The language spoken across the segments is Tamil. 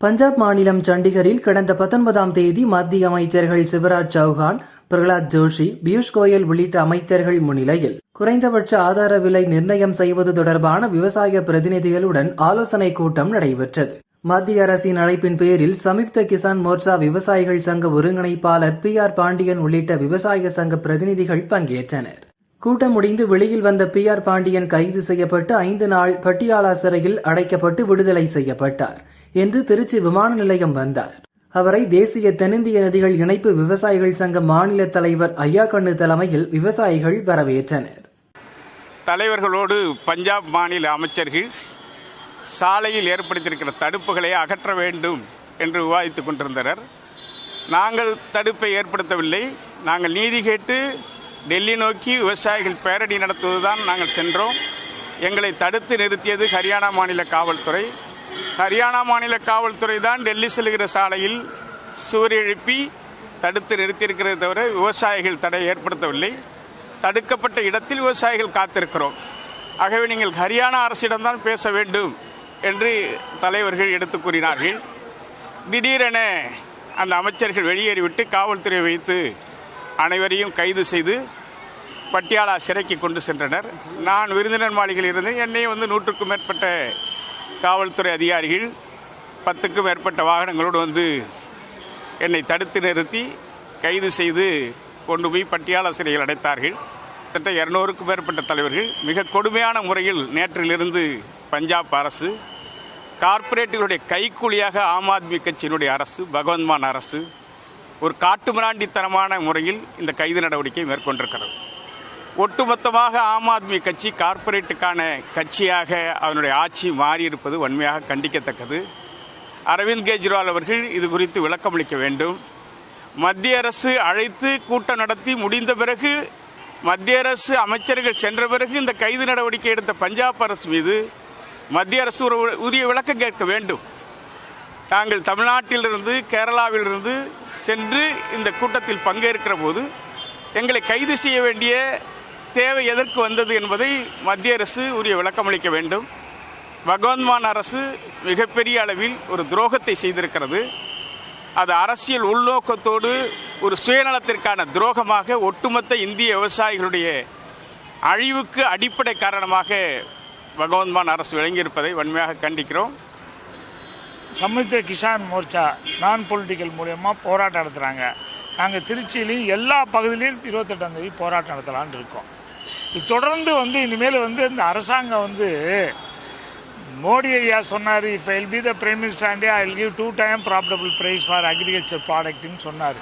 பஞ்சாப் மாநிலம் சண்டிகரில் கடந்த பத்தொன்பதாம் தேதி மத்திய அமைச்சர்கள் சிவராஜ் சௌஹான் பிரகலாத் ஜோஷி பியூஷ் கோயல் உள்ளிட்ட அமைச்சர்கள் முன்னிலையில் குறைந்தபட்ச ஆதார விலை நிர்ணயம் செய்வது தொடர்பான விவசாய பிரதிநிதிகளுடன் ஆலோசனை கூட்டம் நடைபெற்றது. மத்திய அரசின் அழைப்பின் பேரில் சம்யுக்த கிசான் மோர்ச்சா விவசாயிகள் சங்க ஒருங்கிணைப்பாளர் பி ஆர் பாண்டியன் உள்ளிட்ட விவசாய சங்க பிரதிநிதிகள் பங்கேற்றனர். கூட்டம் முடிந்து வெளியில் வந்த பி ஆர் பாண்டியன் கைது செய்யப்பட்டு ஐந்து நாள் பட்டியாலா சிறையில் அடைக்கப்பட்டு விடுதலை செய்யப்பட்டார் என்று திருச்சி விமான நிலையம் வந்தார். அவரை தேசிய தென்னிந்திய நதிகள் இணைப்பு விவசாயிகள் சங்க மாநில தலைவர் ஐயா கண்ணு தலைமையில் விவசாயிகள் வரவேற்றனர். தலைவர்களோடு பஞ்சாப் மாநில அமைச்சர்கள் சாலையில் ஏற்படுத்தியிருக்கிற தடுப்புகளை அகற்ற வேண்டும் என்று விவாதித்துக் கொண்டிருந்தனர். நாங்கள் தடுப்பை ஏற்படுத்தவில்லை. நாங்கள் நீதி கேட்டு டெல்லி நோக்கி விவசாயிகள் பேரணி நடத்துவதுதான் நாங்கள் சென்றோம். எங்களை தடுத்து நிறுத்தியது ஹரியானா மாநில காவல்துறை. ஹரியானா மாநில காவல்துறை தான் டெல்லி செல்கிற சாலையில் சுவர் எழுப்பி தடுத்து நிறுத்தியிருக்கிறதை தவிர விவசாயிகள் தடை ஏற்படுத்தவில்லை. தடுக்கப்பட்ட இடத்தில் விவசாயிகள் காத்திருக்கிறோம். ஆகவே நீங்கள் ஹரியானா அரசிடம்தான் பேச வேண்டும் என்று தலைவர்கள் எடுத்து கூறினார்கள். திடீரென அந்த அமைச்சர்கள் வெளியேறிவிட்டு காவல்துறை வைத்து அனைவரையும் கைது செய்து பட்டியாலா சிறைக்கு கொண்டு சென்றனர். நான் விருந்தினர் மாளிகையில் இருந்தேன். என்னையும் வந்து நூற்றுக்கும் மேற்பட்ட காவல்துறை அதிகாரிகள் பத்துக்கும் மேற்பட்ட வாகனங்களோடு வந்து என்னை தடுத்து நிறுத்தி கைது செய்து கொண்டு போய் பட்டியாலா சிறையில் அடைத்தார்கள். கிட்டத்தட்ட இரநூறுக்கும் மேற்பட்ட தலைவர்கள் மிக கொடுமையான முறையில் நேற்றிலிருந்து பஞ்சாப் அரசு கார்ப்பரேட்டுகளுடைய கைக்கூலியாக ஆம் ஆத்மி கட்சியினுடைய அரசு பகவந்த்மான் அரசு ஒரு காட்டுமிராண்டித்தனமான முறையில் இந்த கைது நடவடிக்கை மேற்கொண்டிருக்கிறது. ஒட்டுமொத்தமாக ஆம் ஆத்மி கட்சி கார்ப்பரேட்டுக்கான கட்சியாக அதனுடைய ஆட்சி மாறியிருப்பது வன்மையாக கண்டிக்கத்தக்கது. அரவிந்த் கெஜ்ரிவால் அவர்கள் இது குறித்து விளக்கமளிக்க வேண்டும். மத்திய அரசு அழைத்து கூட்டம் நடத்தி முடிந்த பிறகு மத்திய அரசு அமைச்சர்கள் சென்ற பிறகு இந்த கைது நடவடிக்கை எடுத்த பஞ்சாப் அரசு மீது மத்திய அரசு ஒரு உரிய விளக்கம் கேட்க வேண்டும். நாங்கள் தமிழ்நாட்டிலிருந்து கேரளாவிலிருந்து சென்று இந்த கூட்டத்தில் பங்கேற்கிற போது எங்களை கைது செய்ய வேண்டிய தேவை எதற்கு வந்தது என்பதை மத்திய அரசு உரிய விளக்கமளிக்க வேண்டும். பகவந்த்மான் அரசு மிகப்பெரிய அளவில் ஒரு துரோகத்தை செய்திருக்கிறது. அது அரசியல் உள்நோக்கத்தோடு ஒரு சுயநலத்திற்கான துரோகமாக ஒட்டுமொத்த இந்திய விவசாயிகளுடைய அழிவுக்கு அடிப்படை காரணமாக பகவந்த்மான் அரசு விளங்கியிருப்பதை வன்மையாக கண்டிக்கிறோம். சமுத்திர கிசான் மோர்ச்சா நான் பொலிட்டிக்கல் மூலயமா போராட்டம் நடத்துகிறாங்க நாங்கள் திருச்சியிலையும் எல்லா பகுதியிலையும் இருபத்தெட்டாம் தேதி போராட்டம் நடத்தலான் இருக்கோம். இது தொடர்ந்து வந்து இனிமேல் வந்து இந்த அரசாங்கம் வந்து மோடி ஐயா சொன்னார் if I'll be the prime minister and I give two time profitable price for agriculture ப்ராடக்ட்னு சொன்னார்.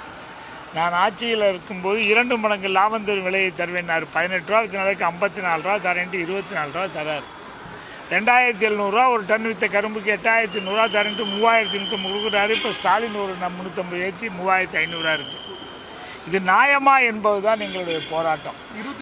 நான் ஆட்சியில் இருக்கும்போது இரண்டு மடங்கு லாபம் தரும் விலையை தருவேன்னார் பதினெட்டு ரூபா நாளைக்கு ஐம்பத்தி நாலு ரூபா தரேன்ட்டு இருபத்தி நாலு ரூபா தரார். ரெண்டாயிரத்தி எழுநூறுவா ஒரு டன் வித்த கரும்புக்கு எட்டாயிரத்தி நூறுரூவா தரேன்ட்டு மூவாயிரத்தி நூற்றம்பது கொடுக்குறாரு. இப்போ ஸ்டாலின் ஒரு நம் முந்நூற்றம்பது ஏற்றி மூவாயிரத்தி ஐநூறுரூவா இருக்குது இது நியாயமா என்பது தான் எங்களுடைய போராட்டம்.